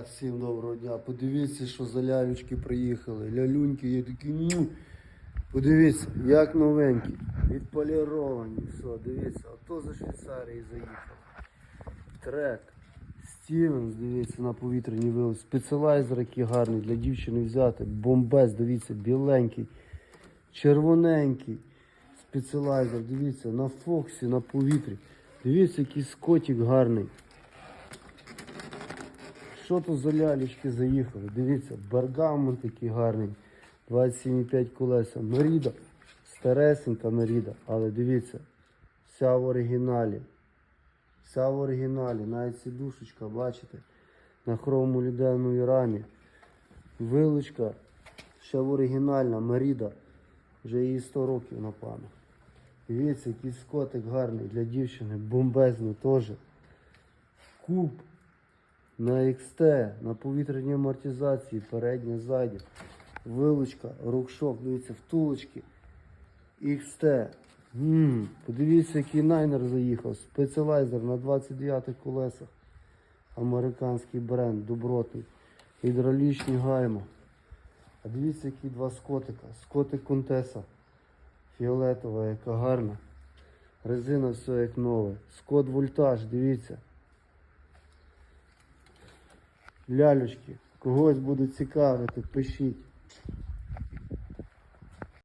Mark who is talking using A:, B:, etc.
A: Так, всім доброго дня. Подивіться, що за лялючки приїхали. Лялюньки є такі. му. Подивіться, як новенькі, відполіровані. Все, дивіться, а то за Швейцарії заїхав. Трек. Стівенс, дивіться, на повітряні вилив. Спеціалайзер, який гарний для дівчини взяти. Бомбез, дивіться, біленький, червоненький. Спеціалайзер, дивіться, на Фоксі, на повітрі. Дивіться, який скотик гарний. Що тут за лялечки заїхали? Дивіться, бергамент такий гарний. 27,5 колеса. Меріда. Старесенька Меріда. Але дивіться, вся в оригіналі. Вся в оригіналі. Навіть сідушечка, бачите? На хрому людяної рамі. Вилочка. Ще в оригінальна Меріда. Вже їй 100 років напевно. Дивіться, який скотик гарний для дівчини. Бомбезний теж. Куб на XT, на повітряній амортизації, передня, задня, вилучка, рукшок, дивіться, втулочки, XT. М, Подивіться, який найнер заїхав. Спеціалайзер на 29 колесах. Американський бренд, добротний. Гідравлічні гайма. А дивіться, які два скотика. Скотик Контеса. Фіолетова, яка гарна. Резина все як нове. Скот вольтаж, дивіться. Лялючки, когось буде цікавити, пишіть.